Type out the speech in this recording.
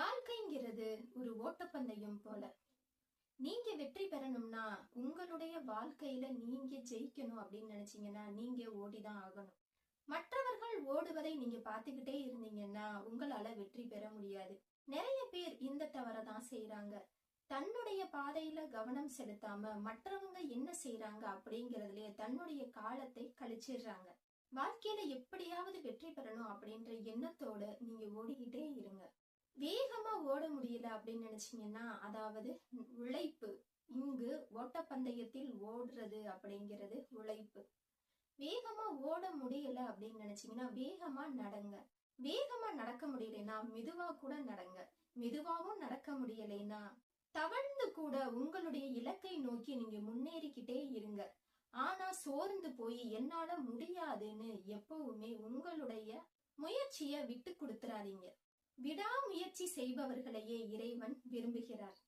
வாழ்க்கைங்கிறது ஒரு ஓட்டப்பந்தயம் போல. நீங்க வெற்றி பெறணும்னா உங்களுடைய வாழ்க்கையில நீங்க ஜெயிக்கணும் அப்படின்னு நினைச்சீங்கன்னா நீங்க ஓடிதான் ஆகணும். மற்றவர்கள் ஓடுவதை நீங்க பார்த்துக்கிட்டே இருந்தீங்கன்னா உங்களால வெற்றி பெற முடியாது. நிறைய பேர் இந்த தவறை தான் செய்யறாங்க தன்னுடைய பாதையில கவனம் செலுத்தாம மற்றவங்க என்ன செய்யறாங்க அப்படிங்கறதுலயே தன்னுடைய காலத்தை கழிச்சிடுறாங்க. வாழ்க்கையில எப்படியாவது வெற்றி பெறணும் அப்படின்ற எண்ணத்தோட நீங்க ஓடிக்கிட்டே இருங்க. வேக ஓட முடியல அப்படின்னு நினைச்சீங்கன்னா அதாவது உழைப்பு இங்கு ஓட்டப்பந்தயத்தில் ஓடுறது அப்படிங்கிறது உழைப்பு. வேகமா ஓட முடியல அப்படின்னு நினைச்சீங்கன்னா வேகமா நடங்க. வேகமா நடக்க முடியலைன்னா மெதுவா கூட நடங்க. மெதுவாவும் நடக்க முடியலைன்னா தவழ்ந்து கூட உங்களுடைய இலக்கை நோக்கி நீங்க முன்னேறிக்கிட்டே இருங்க. ஆனா சோர்ந்து போய் என்னால முடியாதுன்னு எப்பவுமே உங்களுடைய முயற்சிய விட்டு கொடுத்துறாதீங்க. விடாமுயற்சி செய்பவர்களையே இறைவன் விரும்புகிறார்.